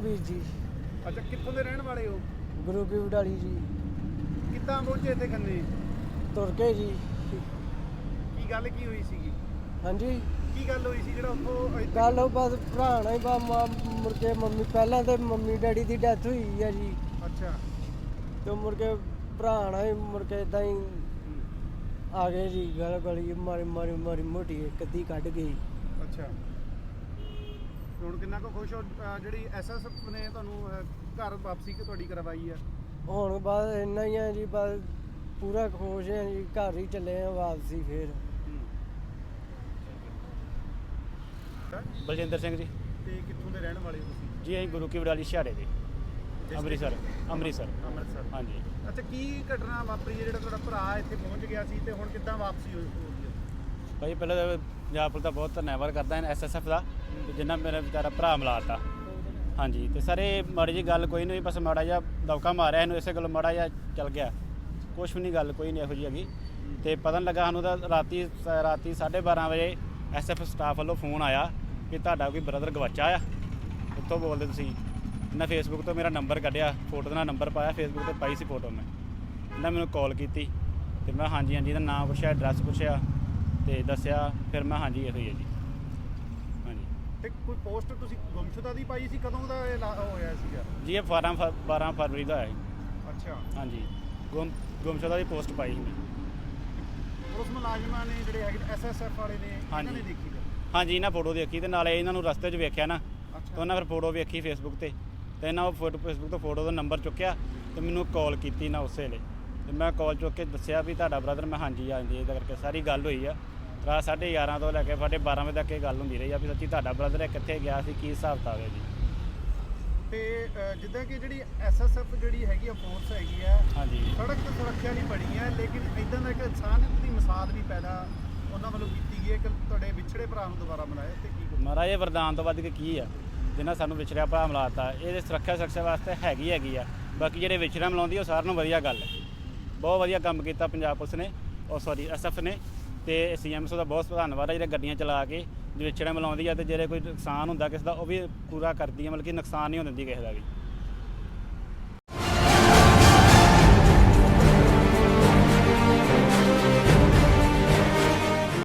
ਵੀਰ ਜੀ। ਅੱਛਾ ਕਿੱਥੋਂ ਦੇ ਰਹਿਣ ਵਾਲੇ ਹੋ? ਗੁਰੂ ਕੀ ਵਡਾਲੀ ਜੀ। ਕਿੱਦਾਂ ਪਹੁੰਚੇ ਇੱਥੇ ਖੰਨੇ ਤੁਰ ਕੇ ਜੀ। ਕੀ ਗੱਲ ਕੀ ਹੋਈ ਸੀਗੀ? ਹਾਂਜੀ। ਕੀ ਗੱਲ ਹੋਈ ਸੀ ਜਿਹੜਾ ਉੱਥੋਂ ਗੱਲ ਉਹ ਬਸ ਭਰਾਣਾ ਹੀ ਬਾ ਮੁੜ ਕੇ ਮੰਮੀ ਪਹਿਲਾਂ ਤੇ ਮੰਮੀ ਡੈਡੀ ਦੀ ਡੈਥ ਹੋਈ ਆ ਜੀ। ਅੱਛਾ। ਤੇ ਮੁੜ ਕੇ ਭਰਾਣਾ ਹੀ ਮੁੜ ਕੇ ਇਦਾਂ ਹੀ ਆ ਗਏ ਜੀ ਗਲ ਗਲੀ ਮਾਰੀ ਮਾਰੀ ਮਾਰੀ ਮੋਟੀ ਇੱਕ ਅੱਧੀ ਕੱਢ ਗਈ। ਅੱਛਾ। ਹੁਣ ਕਿੰਨਾ ਕੁ ਖੁਸ਼ ਹੋ ਅਹ ਜਿਹੜੀ ਐਸਐਸਐਫ ਨੇ ਤੁਹਾਨੂੰ ਅਹ, ਘਰ ਵਾਪਸੀ ਕਿ ਤੁਹਾਡੀ ਕਰਵਾਈ ਆ? ਹੁਣ ਬਸ ਇੰਨਾ ਹੀ ਆ ਜੀ ਬਸ ਪੂਰਾ ਖੁਸ਼ ਆ ਜੀ ਘਰ ਹੀ ਚੱਲੇ ਆ ਵਾਪਸੀ ਫੇਰ। ਬਲਜਿੰਦਰ ਸਿੰਘ ਜੀ। ਤੇ ਕਿੱਥੋਂ ਦੇ ਰਹਿਣ ਵਾਲੇ ਹੋ ਤੁਸੀਂ? ਜੀ ਅਸੀਂ ਗੁਰੂ ਕੀ ਵਡਾਲੀ ਛਿਆੜੇ ਦੇ। ਅੰਮ੍ਰਿਤਸਰ ਅੰਮ੍ਰਿਤਸਰ। ਅੰਮ੍ਰਿਤਸਰ। ਹਾਂਜੀ। ਅੱਛਾ ਕੀ ਘਟਨਾ ਵਾਪਰੀ ਹੈ ਜਿਹੜਾ ਤੁਹਾਡਾ ਭਰਾ ਇੱਥੇ ਪਹੁੰਚ ਗਿਆ ਸੀ ਤੇ ਹੁਣ ਕਿੱਦਾਂ ਵਾਪਸੀ ਹੋਈ? ਹੈ ਭਾਈ ਪਹਿਲਾਂ ਤਾਂ ਪੰਜਾਬ ਪੁਲਿਸ ਦਾ ਬਹੁਤ ਧੰਨਵਾਦ ਕਰਦਾ ਹਾਂ ਐਸਐਸਐਫ ਦਾ ਕਿ ਜਿਨ੍ਹਾਂ ਮੇਰਾ ਵਿਚਾਰਾ ਭਰਾ ਮਿਲਾਤਾ ਹਾਂਜੀ, ਤੇ ਸਰ ਇਹ ਮਾੜੀ ਜੀ ਗੱਲ ਕੋਈ ਨਹੀਂ, ਬਸ ਮਾੜਾ ਜਿਹਾ ਦੌਕਾ ਮਾਰਿਆ ਇਹਨੂੰ, ਇਸੇ ਗੱਲ ਮਾੜਾ ਜਿਹਾ ਚੱਲ ਗਿਆ। ਕੁਛ ਵੀ ਨਹੀਂ ਗੱਲ, ਕੋਈ ਨਹੀਂ ਇਹੋ ਜਿਹੀ ਹੈਗੀ। ਤੇ ਪਤਾ ਨਹੀਂ ਲੱਗਾ ਸਾਨੂੰ ਤਾਂ ਰਾਤੀ ਰਾਤੀ 12:30 ਵਜੇ ਐਸਐਫ ਸਟਾਫ ਵੱਲੋਂ ਫੋਨ ਆਇਆ ਕਿ ਤੁਹਾਡਾ ਕੋਈ ਬ੍ਰਦਰ ਗਵਾਚਾ ਆ। ਉੱਥੋਂ ਬੋਲਦੇ ਤੁਸੀਂ, ਇਹਨਾਂ ਫੇਸਬੁੱਕ ਤੋਂ ਮੇਰਾ ਨੰਬਰ ਕੱਢਿਆ, ਫੋਟੋ ਦਾ ਨੰਬਰ ਪਾਇਆ ਫੇਸਬੁੱਕ ਤੇ ਪਾਈ ਸੀ ਫੋਟੋ ਮੈਂ। ਇਹਨਾਂ ਮੈਨੂੰ ਕਾਲ ਕੀਤੀ, ਤੇ ਮੈਂ ਹਾਂਜੀ ਹਾਂਜੀ, ਇਹਦਾ ਨਾਮ ਪੁੱਛਿਆ, ਐਡਰੈਸ ਪੁੱਛਿਆ। ਤੇ ਦੱਸਿਆ ਫਿਰ ਮੈਂ ਹਾਂਜੀ ਇਹੋ ਹੀ ਹੈ ਜੀ। ਹਾਂਜੀ। ਤੇ ਕੋਈ ਪੋਸਟ ਤੁਸੀਂ ਗੁੰਮਸ਼ੁਦਾ ਦੀ ਪਾਈ ਸੀ? ਕਦੋਂ ਦਾ ਇਹ ਲਾ- ਹੋਇਆ ਸੀਗਾ? ਜੀ ਇਹ 12 ਫ- 12 ਫਰਵਰੀ ਦਾ ਹੈ। ਅੱਛਾ। ਹਾਂਜੀ। ਗੁੰਮ ਗੁੰਮਸ਼ੁਦਾ ਦੀ ਪੋਸਟ ਪਾਈ ਸੀ ਮੈਂ। ਪੁਲਿਸ ਮੁਲਾਜ਼ਮਾਂ ਨੇ ਜਿਹੜੇ ਹੈਗੇ ਐਸਐਸਐਫ ਵਾਲੇ ਨੇ ਇਹਨਾਂ ਹਾਂਜੀ। ਨੇ ਦੇਖੀ? ਹਾਂਜੀ ਇਹਨਾਂ ਫੋਟੋ ਦੇਖੀ ਤੇ ਨਾਲੇ ਇਹਨਾਂ ਨੂੰ ਰਸਤੇ 'ਚ ਵੇਖਿਆ ਨਾ। ਤੇ ਅੱਛਾ ਉਹਨਾਂ ਫਿਰ ਫੋਟੋ ਵੇਖੀ ਫੇਸਬੁੱਕ ਤੇ। ਤੇ ਇਹਨਾਂ ਉਹ ਫੋਟੋ ਫੇਸਬੁੱਕ ਤੋਂ ਫੋਟੋ ਦਾ ਨੰਬਰ ਚੁੱਕਿਆ ਤੇ ਮੈਨੂੰ ਕਾਲ ਕੀਤੀ ਨਾ ਉਸੇ ਵੇਲੇ। ਤੇ ਮੈਂ ਕਾਲ ਚੁੱਕ ਕੇ ਦੱਸਿਆ ਵੀ ਤੁਹਾਡਾ ਬ੍ਰਦਰ ਮੈਂ ਹਾਂਜੀ ਹਾਂਜੀ ਇਹਦਾ ਕਰਕੇ ਸਾਰੀ ਗੱਲ ਹੋਈ ਆ। ਰਾਤ 11:30 ਤੋਂ ਲੈ ਕੇ ਸਾਢੇ 12 ਵਜੇ ਤੱਕ ਇਹ ਗੱਲ ਹੁੰਦੀ ਰਹੀ ਆ ਵੀ ਸੱਚੀ ਤੁਹਾਡਾ ਬ੍ਰਦਰ ਕਿੱਥੇ ਗਿਆ ਸੀ ਕੀ ਹਿਸਾਬ ਕਿਤਾਬ ਹੈ ਜੀ? ਤੇ ਜਿੱਦਾਂ ਕਿ ਜਿਹੜੀ ਐਸਐਸਐਫ ਜਿਹੜੀ ਹੈਗੀ ਆ ਫੋਰਸ ਹੈਗੀ ਆ ਹਾਂਜੀ। ਸੜਕ ਤੇ ਸੁਰੱਖਿਆ ਨਹੀਂ ਬਣੀ ਹੈ ਲੇਕਿਨ ਇਦਾਂ ਦਾ ਇੱਕ ਇਨਸਾਨੀਅਤ ਦੀ ਮਿਸਾਲ ਵੀ ਪੈਦਾ ਉਹਨਾਂ ਵੱਲੋਂ ਕੀਤੀ ਗਈ ਹੈ ਕਿ ਤੁਹਾਡੇ ਵਿਛੜੇ ਭਰਾ ਨੂੰ ਦੁਬਾਰਾ ਮਿਲਾਇਆ ਤੇ ਕੀ ਕਹੋਗੇ? ਮਹਾਰਾਜ ਇਹ ਵਰਦਾਨ ਤੋਂ ਵੱਧ ਕੇ ਕੀ ਆ? ਜਿਨ੍ਹਾਂ ਸਾਨੂੰ ਵਿਛੜਿਆ ਭਰਾ ਮਿਲਾਤਾ ਇਹਦੇ ਸੁਰੱਖਿਆ ਸੁਰੱਖਿਆ ਵਾਸਤੇ ਹੈਗੀ ਹੈਗੀ ਆ। ਬਾਕੀ ਜਿਹੜੇ ਵਿਛੜਾ ਮਿਲਾਉਂਦੀ ਉਹ ਸਾਰਿਆਂ ਨੂੰ ਵਧੀਆ ਗੱਲ ਹੈ। ਬਹੁਤ ਵਧੀਆ ਕੰਮ ਕੀਤਾ ਪੰਜਾਬ ਪੁਲਿਸ ਨੇ ਉਹ ਸੌਰੀ ਐਸਐਫ ਨੇ। ਤੇ ਸੋ ਦਾ ਬਹੁਤ ਧੰਨਵਾਦ ਹੈ ਜਿਹੜੇ ਗੱਡੀਆਂ ਚਲਾ ਕੇ ਜੇ ਵਿਛੜਾ ਮਿਲਾਉਂਦੀ ਆ ਤੇ ਜਿਹੜੇ ਕੋਈ ਨੁਕਸਾਨ ਹੁੰਦਾ ਕਿਸੇ ਦਾ, ਉਹ ਵੀ ਪੂਰਾ ਕਰਦੀ ਆ, ਮਤਲਬ ਕਿ ਨੁਕਸਾਨ ਨਹੀਂ ਹੋਣ ਦਿੰਦੀ ਕਿਸੇ ਦਾ ਵੀ।